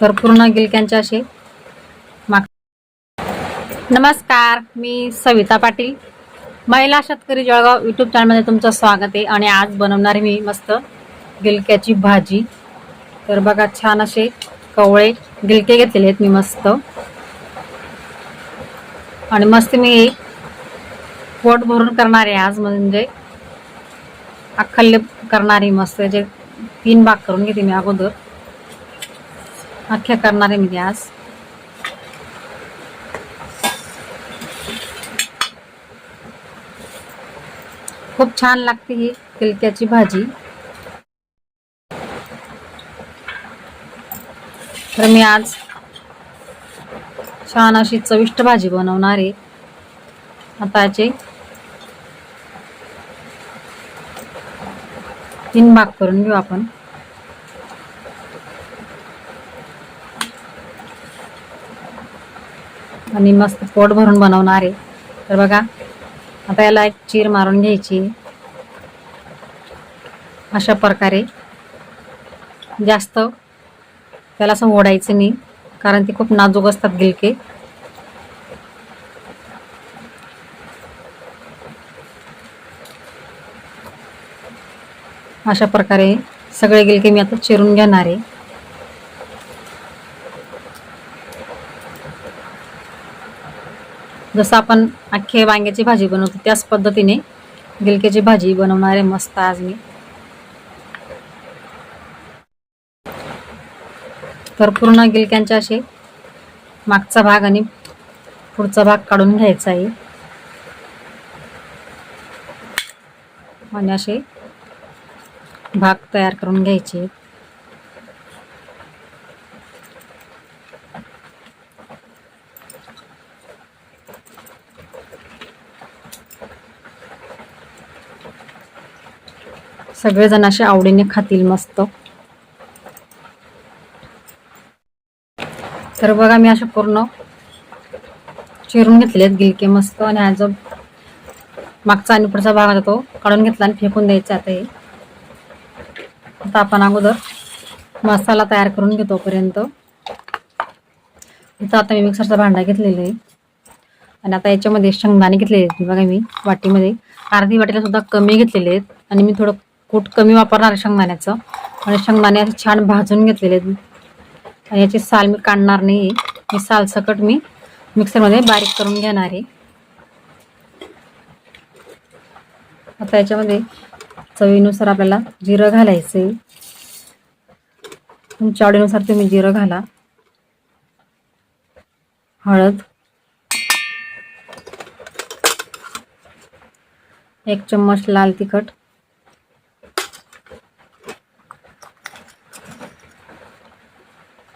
तर पूर्ण गिलक्यांचे असे माग नमस्कार मी सविता पाटील. महिला शेतकरी जळगाव यूट्यूब चॅनलमध्ये तुमचं स्वागत आहे आणि आज बनवणार मी मस्त गिलक्याची भाजी. तर बघा छान असे कवळे गिलके घेतलेले आहेत मी मस्त. आणि मस्त मी पोट भरून करणार आहे आज म्हणजे अख्खल्ले करणारी मस्त. जे तीन भाग करून घेते मी अगोदर. अख्ख्या करणार आहे मी आज. खूप छान लागते ही तिलक्याची भाजी. तर मी आज छान अशी चविष्ट भाजी बनवणार आहे. आताचे तीन भाग करून घेऊ आपण. आणि मस्त पोट भरून बनवणार आहे. तर बघा आता याला एक चीर मारून घ्यायची. अशा प्रकारे. जास्त त्याला असं ओढायचं नाही कारण ते खूप नाजूक असतात गिलके. अशा प्रकारे सगळे गिलके मी आता चिरून घेणार आहे. जसं आपण अख्खे वांग्याची भाजी बनवतो त्याच पद्धतीने गिलक्याची भाजी बनवणार आहे मस्त आज मी. तर पूर्ण गिलक्यांचे असे मागचा भाग आणि पुढचा भाग काढून घ्यायचा आहे. आणि असे भाग तयार करून घ्यायचे. सगळेजण असे आवडीने खातील मस्त. तर बघा मी असे पूर्ण चिरून घेतले आहेत गिलके मस्त आणि हा जो मागचा आणि पुढचा भाग होता तो काढून घेतला आणि फेकून द्यायचा आता. हे आता आपण अगोदर मसाला तयार करून घेतो पर्यंत इथं आता मी मिक्सरचा भांडा घेतलेला आहे. आणि आता याच्यामध्ये शेंगदाणे घेतलेले आहेत. बघा मी वाटीमध्ये. अर्धी वाटीला सुद्धा कमी घेतलेले आहेत. आणि मी थोडं कूट कमी वापरणार आहे शेंगदाण्याचं. आणि शेंगदाणे असे छान भाजून घेतलेले आहेत. आणि याची साल मी काढणार नाही. मी सालसकट मी मिक्सरमध्ये बारीक करून घेणार आहे. आता याच्यामध्ये चवीनुसार आपल्याला जिरं घालायचं आहे. तुमच्या आवडीनुसार तुम्ही जिरं घाला. हळद. एक चम्मच लाल तिखट.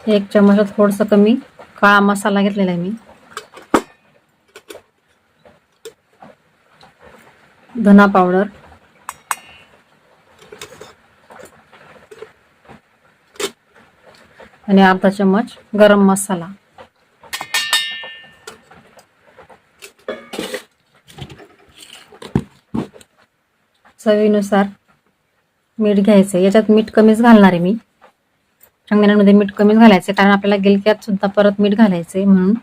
एक चम्मच थोडस कमी काळा मसाला घेतलेला आहे मी. धना पावडर. आणि अर्धा चम्मच गरम मसाला. चवीनुसार मीठ घ्यायचं याच्यात मीठ कमीच घालणार आहे मी. शेंगदाण्यांमध्ये मीठ कमीच घालायचं कारण आपल्याला गिलक्यात सुद्धा परत मीठ घालायचंय म्हणून.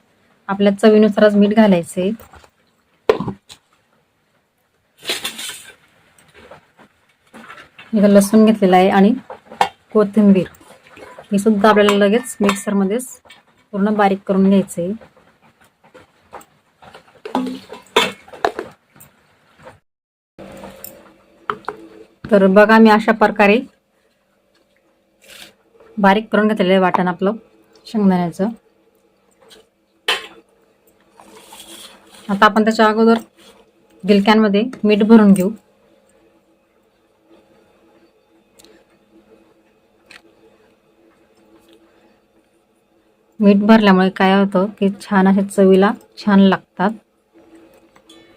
आपल्या चवीनुसारच मीठ घालायचंय. इथं लसूण घेतलेला आहे आणि कोथिंबीर. हे सुद्धा आपल्याला लगेच मिक्सरमध्येच पूर्ण बारीक करून घ्यायचंय. तर बघा मी अशा प्रकारे बारीक करून घेतलेलं आहे वाटण आपलं शेंगदाण्याचं. आता आपण त्याच्या अगोदर गिलक्यांमध्ये मीठ भरून घेऊ. मीठ भरल्यामुळे काय होतं की छान असे चवीला छान लागतात.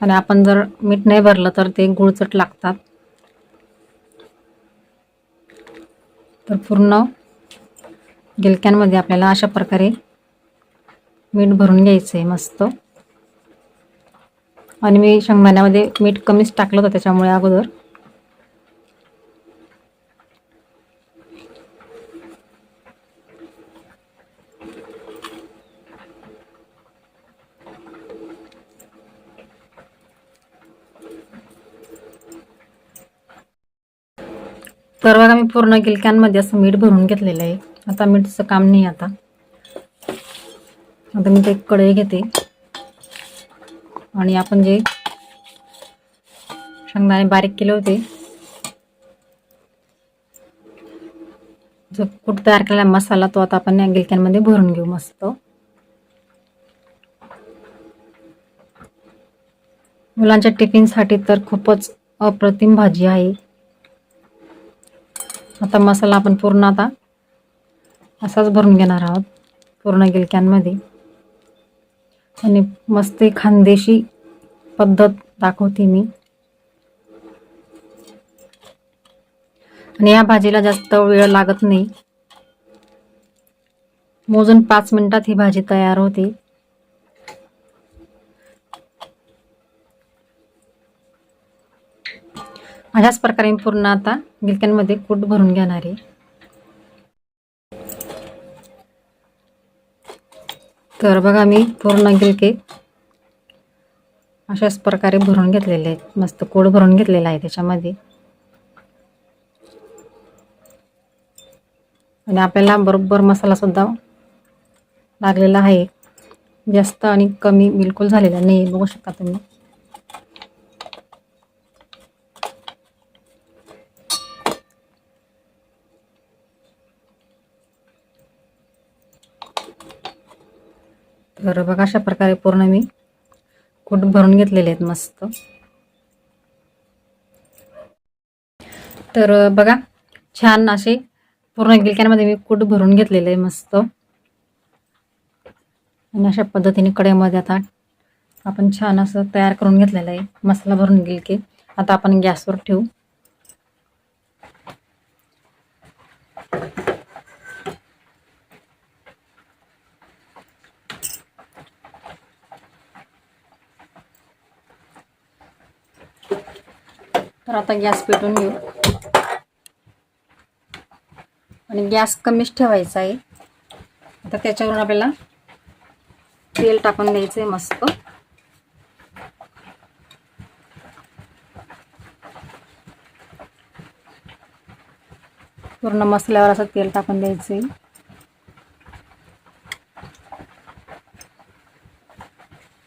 आणि आपण जर मीठ नाही भरलं तर ते गुळचट लागतात. तर पूर्ण गिलक्यांमध्ये आपल्याला अशा प्रकारे मीठ भरून घ्यायचं आहे मस्त. आणि मी शेंगदाण्यामध्ये मीठ कमीच टाकलं होतं त्याच्यामुळे अगोदर. तर बघा मी पूर्ण गिलक्यांमध्ये असं मीठ भरून घेतलेलं आहे. आता मीठचं काम नाही आता. आता मी ते कढई घेते. आणि आपण जे शेंगदाणे बारीक केले होते. जो कुठ तयार केलेला मसाला तो आता आपण या गिलक्यांमध्ये भरून घेऊ मस्त. मुलांच्या टिफिनसाठी तर खूपच अप्रतिम भाजी आहे. आता मसाला आपण पूर्ण आता असाच भरून घेणार आहोत पूर्ण गिलक्यांमध्ये. आणि मस्त खानदेशी पद्धत दाखवते मी. आणि या भाजीला जास्त वेळ लागत नाही. मोजून पाच मिनिटात ही भाजी तयार होते. अशाच प्रकारे पूर्ण आता गिलक्यांमध्ये कूट भरून घेणार आहे. तर बघा मी पूर्ण गिलके अशाच प्रकारे भरून घेतलेले आहेत. मस्त कोड भरून घेतलेला आहे त्याच्यामध्ये. आणि आपल्याला बरोबर मसालासुद्धा लागलेला आहे. जास्त आणि कमी बिलकुल झालेला नाही बघू शकता तुम्ही. बरं बघा अशा प्रकारे पूर्ण मी कूट भरून घेतलेले आहेत मस्त. तर बघा छान असे पूर्ण गिलक्यांमध्ये मी कूट भरून घेतलेले आहे मस्त. आणि अशा पद्धतीने कढईमध्ये आता आपण छान असं तयार करून घेतलेलं आहे. मसाला भरून गिलके. आता आपण गॅसवर ठेवू. तर आता गॅस पेटून घेऊ. आणि गॅस कमीच ठेवायचा आहे. आता त्याच्यावरून आपल्याला तेल टाकून द्यायचं आहे मस्त. पूर्ण मसाल्यावर असं तेल टाकून द्यायचं आहे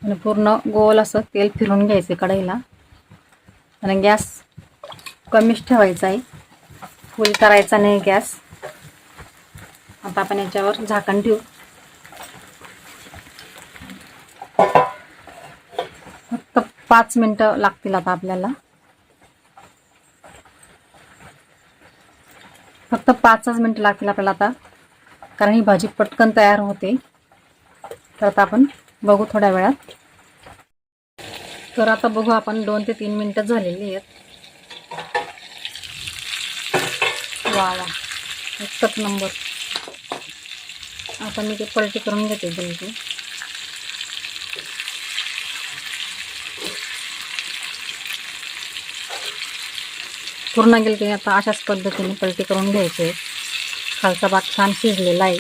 आणि पूर्ण गोल असं तेल फिरून घ्यायचं कढईला. आणि गॅस कमीच ठेवायचा आहे. फुल करायचा नाही गॅस. आता आपण याच्यावर झाकण ठेवू. फक्त पाच मिनटं लागतील आता आपल्याला. फक्त पाचच मिनटं लागतील आपल्याला आता. कारण ही भाजी पटकन तयार होते. तर आता आपण बघू थोड्या वेळात. तर आता बघू आपण दोन ते तीन मिनटं झालेली आहेत. वाळा एकच नंबर. आता मी ते पलटी करून घेते बिलकुल. पूर्ण गेल की आता अशाच पद्धतीने पलटी करून घ्यायचे. खालचा भाग छान शिजलेला आहे.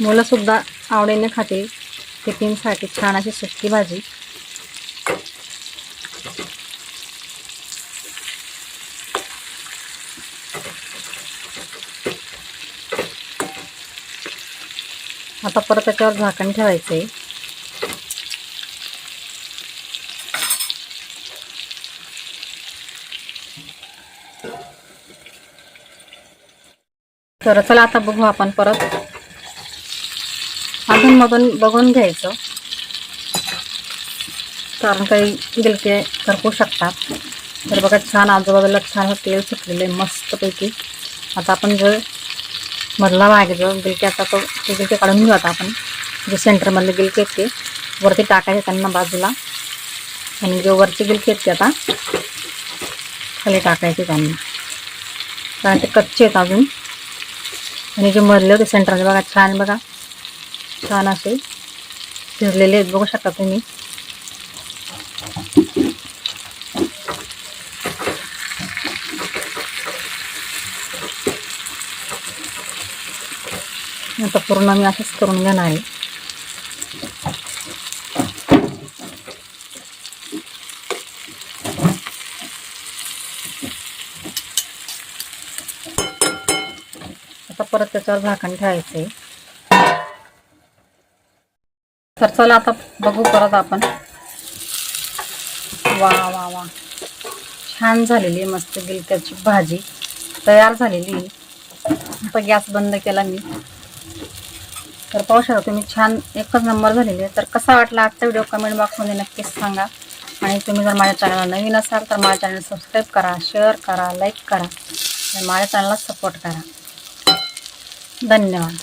मुलंसुद्धा आवडीने खातील टिफिनसाठी छान अशी सुकी भाजी. आता परत त्याच्यावर झाकण ठेवायचं. आहे तर चला आता बघू आपण परत. अधूनमधून बघून घ्यायचं. कारण काही गिलके करपू शकतात. तर बघा छान आजूबाजूला छान तेल सुटलेलं आहे मस्तपैकी. आता आपण जर मधला भाग जो गिलक्याचा तो ते गिलके काढून घेऊ आता आपण. जे सेंटरमधले गिलके आहेत ते. वरती टाकायचे त्यांना बाजूला. आणि जे वरचे गिलके आहेत ते आता खाली टाकायचे त्यांना. कारण ते कच्चे आहेत अजून. आणि जे मधले होते सेंटरचे बघा छान बघा. छान असे शिजलेले आहेत बघू शकता तुम्ही. आता पूर्ण मी असंच करून घेणार आहे. आता परत त्याच्यावर झाकण आहे तर चला आता बघू परत आपण. वा वा वा. छान झालेली आहे मस्त गिलक्याची भाजी. तयार झालेली आहे. आता गॅस बंद केला मी. तर पाहू शकता तुम्ही छान एकच नंबर झालेली आहे. तर कसा वाटला आजचा व्हिडिओ कमेंट बॉक्समध्ये नक्कीच सांगा. आणि तुम्ही जर माझ्या चॅनलला नवीन असाल तर माझ्या चॅनल सबस्क्राईब करा शेअर करा लाईक करा. आणि माझ्या चॅनलला सपोर्ट करा. धन्यवाद.